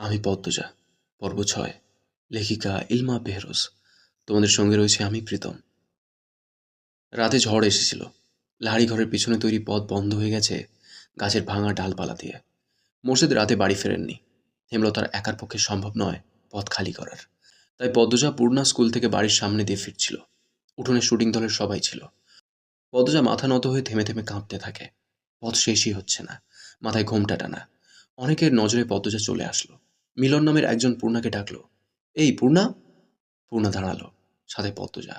আমি পদ্মজা, পর্ব ছয়, লেখিকা ইলমা বেহরোজ। তোমাদের সঙ্গে রয়েছে আমি প্রীতম। রাতে ঝড় এসেছিল। লাহারি ঘরের পিছনে তৈরি পথ বন্ধ হয়ে গেছে গাছের ভাঙা ডালপালা দিয়ে। মোর্শেদ রাতে বাড়ি ফেরেননি। হেমলতার একার পক্ষে সম্ভব নয় পথ খালি করার। তাই পদ্মজা পূর্ণা স্কুল থেকে বাড়ির সামনে দিয়ে ফিরছিল। উঠোনে শুটিং দলের সবাই ছিল। পদ্মজা মাথা নত হয়ে থেমে থেমে কাঁপতে থাকে। পথ শেষই হচ্ছে না। মাথায় ঘোমটা টানা। অনেকের নজরে পদ্মজা চলে আসলো। মিলন নামের একজন পূর্ণাকে ডাকলো। এই, পূর্ণা? পূর্ণা দাঁড়াল, সাথে পদ্মজা।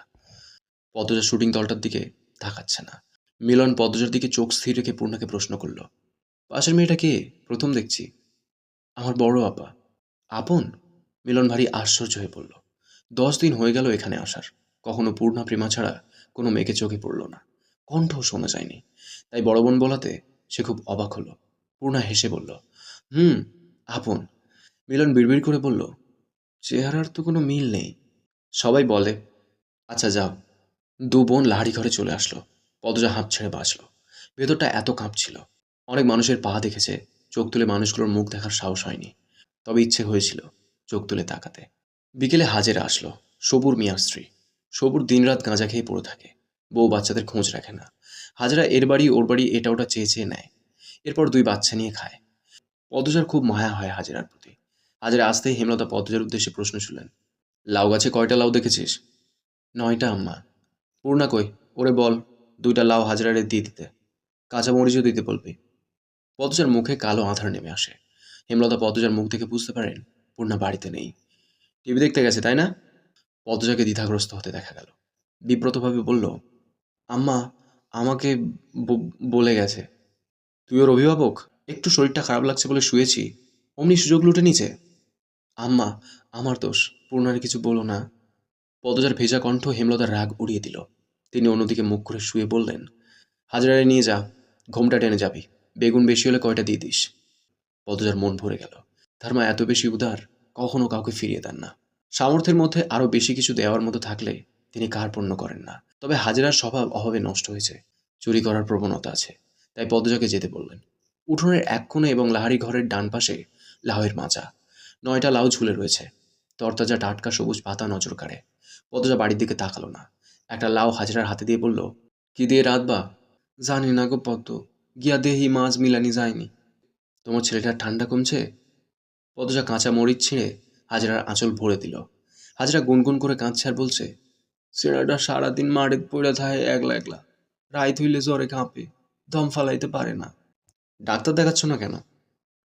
পদ্মজা শুটিং দলটার দিকে তাকাচ্ছে না। মিলন পদ্মজার দিকে চোখ স্থির রেখে পূর্ণাকে প্রশ্ন করল, পাশের মেয়েটা কে? প্রথম দেখছি। আমার বড় আপা। আপন? মিলন ভারী আশ্চর্য হয়ে পড়ল। দশ দিন হয়ে গেল এখানে আসার। কখনো পূর্ণা, প্রেমা ছাড়া কোনো মেয়েকে চোখে পড়ল না। কণ্ঠ শোনা যায়নি। তাই বড় বোন বলাতে সে খুব অবাক হলো। পূর্ণা হেসে বলল, হুম, আপন। মিলন বিড়বিড় করে বলল, চেহারার তো কোনো মিল নেই। সবাই বলে আচ্ছা যাও। দু বোন লাহারি ঘরে চলে আসলো। পদজা হাঁপ ছেড়ে বাঁচলো। ভেতরটা এত কাঁপছিল। অনেক মানুষের পা দেখেছে। চোখ তুলে মানুষগুলোর মুখ দেখার সাহস হয়নি। তবে ইচ্ছে হয়েছিল চোখ তুলে তাকাতে। বিকেলে হাজেরা আসলো সবুর মিয়ার স্ত্রী। সবুর দিনরাত গাঁজা খেয়ে পড়ে থাকে। বউ বাচ্চাদের খোঁজ রাখে না। হাজরা এর বাড়ি, ওর বাড়ি এটা ওটা চেয়ে চেয়ে নেয়। এরপর দুই বাচ্চা নিয়ে খায়। পদজার খুব মায়া হয় হাজেরার প্রতি। হাজরা আসতেই হেমলতা পদজার উদ্দেশ্যে প্রশ্ন শুনলেন। লাউ গাছে কয়টা লাউ দেখেছিস? নয়টা, আম্মা। পূর্ণা কই? ওরে বল, দুইটা লাউ হাজরারে দিয়ে দিতে। কাঁচা মরিচও দিতে বলবি। পদজার মুখে কালো আধার নেমে আসে। হেমলতা পদজার মুখ দেখে বুঝতে পারেন, পূর্ণা বাড়িতে নেই। টিভি দেখতে গেছে, তাই না? পদজাকে দ্বিধাগ্রস্ত হতে দেখা গেল। বিব্রতভাবে বলল, আম্মা, আমাকে বলে গেছে। তুই ওর অভিভাবক? একটু শরীরটা খারাপ লাগছে বলে শুয়েছি। অমনি সুযোগ লুটে নিচে আম্মা, আমার দোষ। পূর্ণার কিছু বলো না। পদজার ভেজা কণ্ঠ হেমলতার রাগ উড়িয়ে দিল। তিনি অন্যদিকে মুখ করে শুয়ে বললেন, হাজরারে, নিয়ে যা। ঘোমটা টেনে যাবি। বেগুন বেশি হলে কয়টা দিয়ে দিস? পদজার মন ভরে গেল। তার মা এত বেশি উদার, কখনো কাউকে ফিরিয়ে দেন না। সামর্থ্যের মধ্যে আরও বেশি কিছু দেওয়ার মতো থাকলে তিনি কার্পণ্য করেন না। তবে হাজরার স্বভাব অভাবে নষ্ট হয়েছে। চুরি করার প্রবণতা আছে। তাই পদজাকে যেতে বললেন। উঠোনের এক কোণে এবং লাহারি ঘরের ডান পাশে লাহের মাচা। নয়টা লাউ ঝুলে রয়েছে। তরতাজা টাটকা, সবুজ পাতা নজর কাড়ে। পদজা বাড়ির দিকে তাকালো না। একটা লাউ হাজরার হাতে দিয়ে বলল, কি দিয়ে রাতবা জানি না গো পদ্ম, গিয়া দেহি মাছ মিলানি যায়নি। তোমার ছেলেটার ঠান্ডা কমছে? পদজা কাঁচা মরিচ ছিঁড়ে হাজরার আঁচল ভরে দিল। হাজরা গুনগুন করে কাঁদছে আর বলছে, ছেলেটা সারাদিন মাঠে পড়ে থাকে একলা একলা। রাইত হইলে জ্বরে কাঁপে, দম ফালাইতে পারে না। ডাক্তার দেখাচ্ছ না কেন?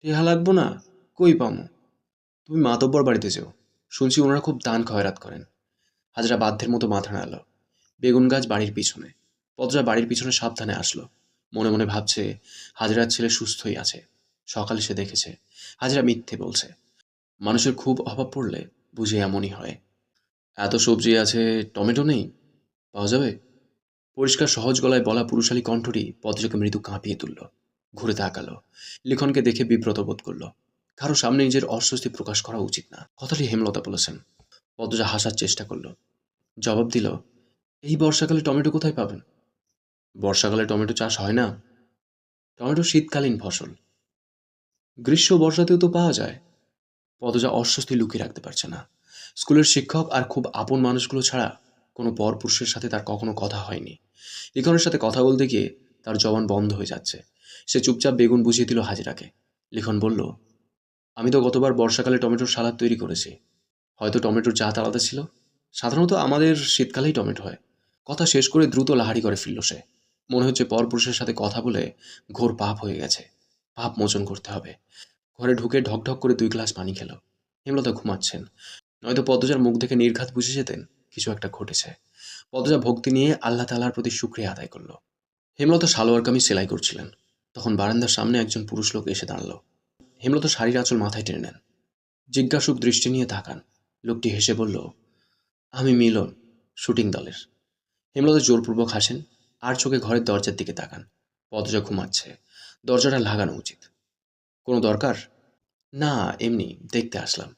টেহা লাগবো না? কই পামো? তুমি মাতব্বর বাড়িতে যেও। শুনছি ওনারা খুব দান খয়রাত করেন। হাজরা বাধ্যের মতো মাথা নাড়ল। বেগুন গাছ বাড়ির পিছনে। পদরা বাড়ির পিছনে সাবধানে আসলো। মনে মনে ভাবছে, হাজরার ছেলে সুস্থই আছে। সকালে সে দেখেছে। হাজরা মিথ্যে বলছে। মানুষের খুব অভাব পড়লে বুঝে এমনই হয়। এত সবজি আছে, টমেটো নেই? পাওয়া যাবে? পরিষ্কার সহজ গলায় বলা পুরুষালী কণ্ঠটি পদজাকে মৃদু কাঁপিয়ে তুলল। ঘুরে তাকালো। লিখনকে দেখে বিব্রত বোধ করল। কারও সামনে নিজের অস্বস্তি প্রকাশ করা উচিত না। কথাটি হেমলতা বলেছেন। পদ্মজা হাসার চেষ্টা করল। জবাব দিল, এই বর্ষাকালে টমেটো কোথায় পাবেন? বর্ষাকালে টমেটো চাষ হয় না। টমেটো শীতকালীন ফসল। গ্রীষ্ম বর্ষাতেও তো পাওয়া যায়। পদজা অস্বস্তি লুকিয়ে রাখতে পারছে না। স্কুলের শিক্ষক আর খুব আপন মানুষগুলো ছাড়া কোনো পরপুরুষের সাথে তার কখনো কথা হয়নি। লিখনের সাথে কথা বলতে গিয়ে তার জবান বন্ধ হয়ে যাচ্ছে। সে চুপচাপ বেগুন বুঝিয়ে দিল হাজিরাকে। লিখন বলল আমি তো গতবার বর্ষাকালে টমেটোর সালাদ তৈরি করেছি। হয়তো টমেটোর জাত আলাদা ছিল। সাধারণত আমাদের শীতকালেই টমেটো হয়। কথা শেষ করে দ্রুত লাহারি করে ফিরল সে। মনে হচ্ছে পরপুরুষের সাথে কথা বলে ঘোর পাপ হয়ে গেছে। পাপ মোচন করতে হবে। ঘরে ঢুকে ঢকঢক করে দুই গ্লাস পানি খেল। হেমলতা ঘুমাচ্ছেন। নয়তো পদ্মজার মুখ দেখে নির্ঘাত বুঝে যেতেন কিছু একটা ঘটেছে। পদ্মজা ভক্তি নিয়ে আল্লাহ তালার প্রতি শুক্রিয়া আদায় করল। হেমলতা সালোয়ার কামিজ সেলাই করছিলেন। তখন বারান্দার সামনে একজন পুরুষ লোক এসে দাঁড়াল। হেমলতা শাড়ির আঁচল মাথায় টেনে নেন। জিজ্ঞাসুক দৃষ্টি নিয়ে তাকান। লোকটি হেসে বলল, আমি মিলন, শুটিং দলের। হেমলতা জোরপূর্বক হাসেন, আর চোখে ঘরের দরজার দিকে তাকান। পদজা ঘুমাচ্ছে। দরজাটা লাগানো উচিত। কোনো দরকার? না, এমনি, দেখতে আসলাম।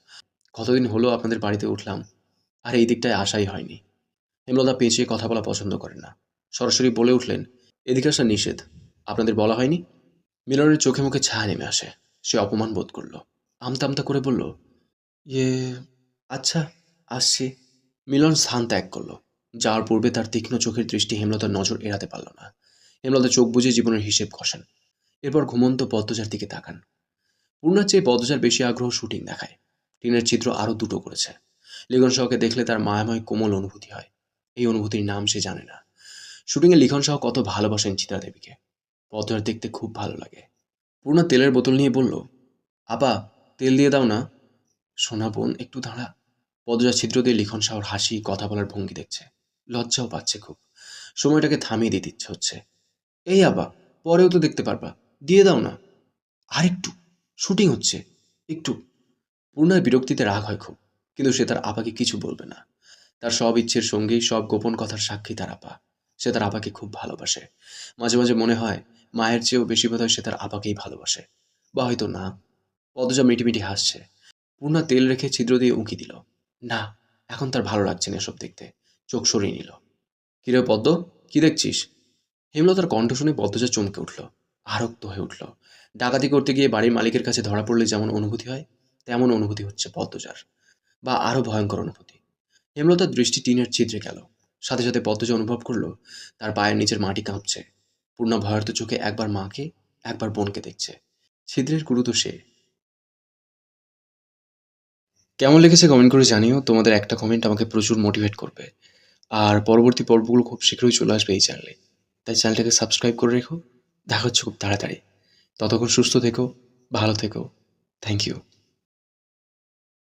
কতদিন হলো আপনাদের বাড়িতে উঠলাম, আর এই দিকটায় আশাই হয়নি। হেমলতা পেঁচিয়ে কথা বলা পছন্দ করেন না। সরাসরি বলে উঠলেন, এদিকে আসা নিষেধ। আপনাদের বলা হয়নি? মিলনের চোখে মুখে ছায়া নেমে আসে। সে অপমান বোধ করল। আমতা আমতা করে বলল ইয়ে আচ্ছা আসছি। মিলন স্থান ত্যাগ করল। যাওয়ার পূর্বে তার তীক্ষ্ণ চোখের দৃষ্টি হেমলতার নজর এড়াতে পারল না। হেমলতা চোখ বুঝে জীবনের হিসেব কষেন এরপর ঘুমন্ত পদ্মজার দিকে তাকান। পূর্ণার চেয়ে পদ্মজার বেশি আগ্রহ শুটিং দেখায়। টিনের চিত্র আরও দুটো করেছে। লিখন শাহকে দেখলে তার মায়াময় কোমল অনুভূতি হয়। এই অনুভূতির নাম সে জানে না। শুটিংয়ে লিখন শাহ কত ভালোবাসেন চিত্রা দেবীকে পদ্মজার দেখতে খুব ভালো লাগে। পূর্ণা তেলের বোতল নিয়ে বলল, আপা, তেল দিয়ে দাও না। সোনা বোন, একটু দাঁড়া। পদজা ছিদ্র দিয়ে লিখন শাহর হাসি, কথা বলার ভঙ্গি দেখছে। লজ্জাও পাচ্ছে খুব। সময়টাকে থামিয়ে দিতে ইচ্ছে হচ্ছে। এই আবা পরেও তো দেখতে পারবা। দিয়ে দাও না। আর একটু শুটিং হচ্ছে। একটু। পূর্ণার বিরক্তিতে রাগ হয় খুব, কিন্তু সে তার আপাকে কিছু বলবে না। তার সব ইচ্ছের সঙ্গেই সব গোপন কথার সাক্ষী তার আপা। সে তার আপাকে খুব ভালোবাসে। মাঝে মাঝে মনে হয় মায়ের চেয়েও বেশি বোধহয় সে তার আপাকেই ভালোবাসে। বা হয়তো না। পদজা মিটিমিটি হাসছে। পূর্ণা তেল রেখে ছিদ্র দিয়ে উঁকি দিল। না, এখন তার ভালো লাগছে না এসব দেখতে। চোখ সরিয়ে নিল। কিরে পদ্ম? কি দেখছিস? হেমলতার কণ্ঠ শুনে পদ্মজা চমকে উঠল। আরক্ত হয়ে উঠল। ডাকাতি করতে গিয়ে বাড়ির মালিকের কাছে ধরা পড়লে যেমন অনুভূতি হয়, তেমন অনুভূতি হচ্ছে পদ্মজার। বা আরও ভয়ঙ্কর অনুভূতি। হেমলতার দৃষ্টি টিনের ছিদ্রে গেল। সাথে সাথে পদ্মজা অনুভব করল, তার পায়ের নিচের মাটি কাঁপছে। পূর্ণা ভয়ার্ত চোখে একবার মাকে, একবার বোনকে দেখছে। ছিদ্রের গুরু তো সে। কেমন লেগেছে কমেন্ট করে জানিও, তোমাদের একটা কমেন্ট আমাকে প্রচুর মোটিভেট করবে। আর পরবর্তী পর্বগুলো খুব শীঘ্রই চলে আসবে এই চ্যানেলে তাই চ্যানেলটাকে সাবস্ক্রাইব করে রেখো। দেখা হচ্ছে খুব তাড়াতাড়ি। ততক্ষণ সুস্থ থেকো, ভালো থেকো। Thank you